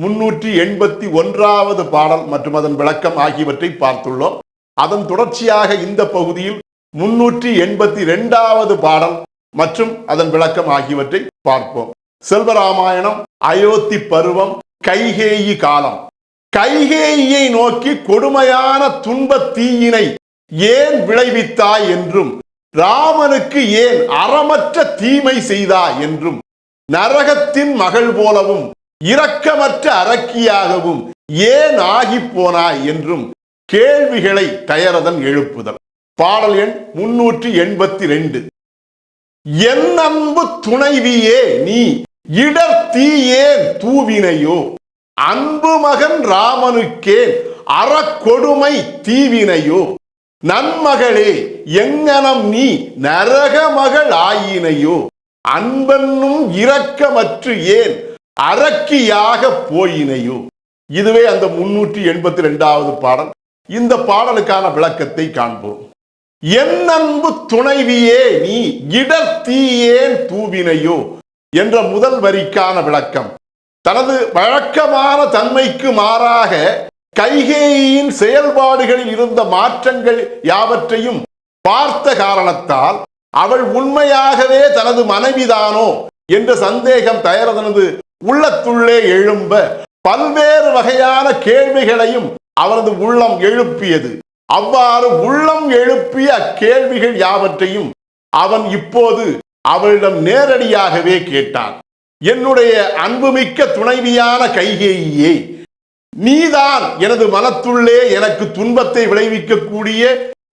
முன்னூற்றி எண்பத்தி ஒன்றாவது பாடல் மற்றும் அதன் விளக்கம் ஆகியவற்றை பார்த்துள்ளோம். அதன் தொடர்ச்சியாக இந்த பகுதியில் முன்னூற்றி எண்பத்தி ரெண்டாவது பாடல் மற்றும் அதன் விளக்கம் ஆகியவற்றை பார்ப்போம். செல்வராமாயணம் அயோத்தி பருவம் கைகேயி காலம். கைகேயியை நோக்கி கொடுமையான துன்பத் தீயினை ஏன் விளைவித்தாய் என்றும் ராமனுக்கு ஏன் அறமற்ற தீமை செய்தாய் என்றும் நரகத்தின் மகள் போலவும் இரக்கமற்ற அரக்கியாகவும் ஏன் ஆகி போனாய் என்றும் கேள்விகளை தயரதன் எழுப்புதல். பாடல் எண் முன்னூற்றி எண்பத்தி ரெண்டு. என் அன்பு துணைவியே நீ இடர் தீயேன் தூவினையோ? அன்பு மகன் ராமனுக்கே அறக்கொடுமை தீவினையோ? நன்மகளே எங்கனம் நீ நரக மகள் ஆயினையோ? அன்பென்னும் இரக்கமற்று ஏன் அரக்கியாக போயினையோ. இதுவே அந்த முன்னூற்றி எண்பத்தி ரெண்டாவது பாடல். இந்த பாடலுக்கான விளக்கத்தை காண்போம். என் அன்பு துணைவியே நீ இடத்தீயேன் தூவினையோ என்ற முதல் வரிக்கான விளக்கம். தனது வழக்கமான தன்மைக்கு மாறாக கைகேயின் செயல்பாடுகளில் இருந்த மாற்றங்கள் யாவற்றையும் பார்த்த காரணத்தால் அவள் உண்மையாகவே தனது மனைவிதானோ என்ற சந்தேகம் தயரதனது உள்ளத்துள்ளே எழும்ப பல்வேறு வகையான கேள்விகளையும் அவரது உள்ளம் எழுப்பியது. அவ்வாறு உள்ளம் எழுப்பிய அக்கேள்விகள் யாவற்றையும் அவன் இப்போது அவளிடம் நேரடியாகவே கேட்டான். என்னுடைய அன்புமிக்க துணைவியான கைகேயே நீதான் எனது மனத்துள்ளே எனக்கு துன்பத்தை விளைவிக்கக்கூடிய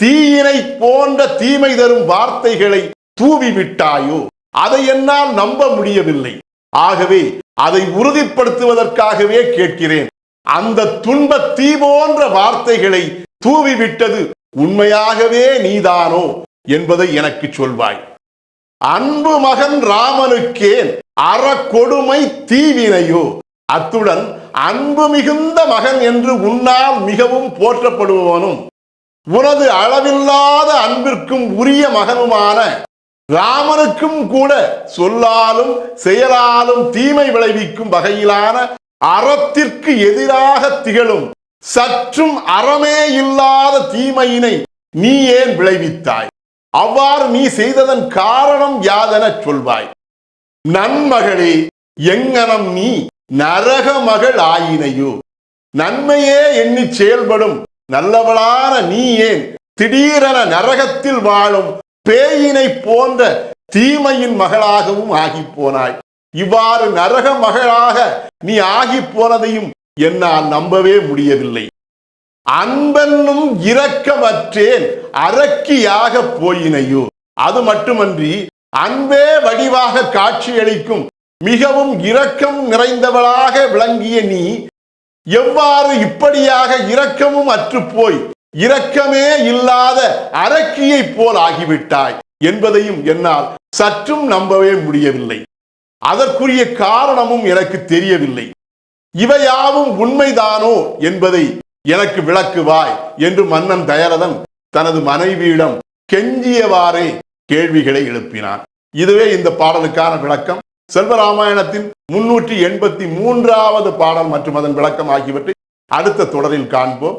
தீயினை போன்ற தீமை தரும் வார்த்தைகளை தூவி விட்டாயோ அதை என்னால் நம்ப முடியவில்லை. ஆகவே அதை உறுதிப்படுத்துவதற்காகவே கேட்கிறேன். அந்த துன்ப தீ போன்ற வார்த்தைகளை தூவி விட்டது உண்மையாகவே நீதானோ என்பதை எனக்கு சொல்வாய். அன்பு மகன் ராமனுக்கேன் அறக்கொடுமை தீவினையோ. அத்துடன் அன்பு மிகுந்த மகன் என்று உன்னால் மிகவும் போற்றப்படுபவனும் உனது அளவில்லாத அன்பிற்கும் உரிய மகனுமான ராமனுக்கும் கூட சொல்லாலும் செயலாலும் தீமை விளைவிக்கும் வகையிலான அறத்திற்கு எதிராக திகழும் சற்றும் அறமே இல்லாத தீமையினை நீ ஏன் விளைவித்தாய்? அவ்வாறு நீ செய்ததன் காரணம் யாதென சொல்வாய். நன்மகளே எங்கனம் நீ நரக மகள் ஆயினையோ? நன்மையே எண்ணி செயல்படும் நல்லவளான நீ ஏன் திடீரென நரகத்தில் வாழும் பேயினை போன்ற தீமையின் மகளாகவும் ஆகிப் போனாய் இவ்வாறு நரக மகளாக நீ ஆகிப் போனதையும் என்னால் நம்பவே முடியவில்லை. அன்பென்னும் இரக்கமற்றேன் அரக்கியாக போயினையோ. அது மட்டுமன்றி அன்பே வடிவாக காட்சியளிக்கும் மிகவும் இரக்கம் நிறைந்தவளாக விளங்கிய நீ எவ்வாறு இப்படியாக இரக்கமும் அற்றுப்போய் இரக்கமே இல்லாத அரக்கியை போல் ஆகிவிட்டாய் என்பதையும் என்னால் சற்றும் நம்பவே முடியவில்லை. அதற்குரிய காரணமும் எனக்கு தெரியவில்லை. இவையாவும் உண்மைதானோ என்பதை எனக்கு விளக்குவாய் என்று மன்னன் தயரதன் தனது மனைவியிடம் கெஞ்சியவாறே கேள்விகளை எழுப்பினான். இதுவே இந்த பாடலுக்கான விளக்கம். செல்வராமாயணத்தின் முன்னூற்றி எண்பத்தி மூன்றாவது பாடல் மற்றும் அதன் விளக்கம் ஆகியவற்றை அடுத்த தொடரில் காண்போம்.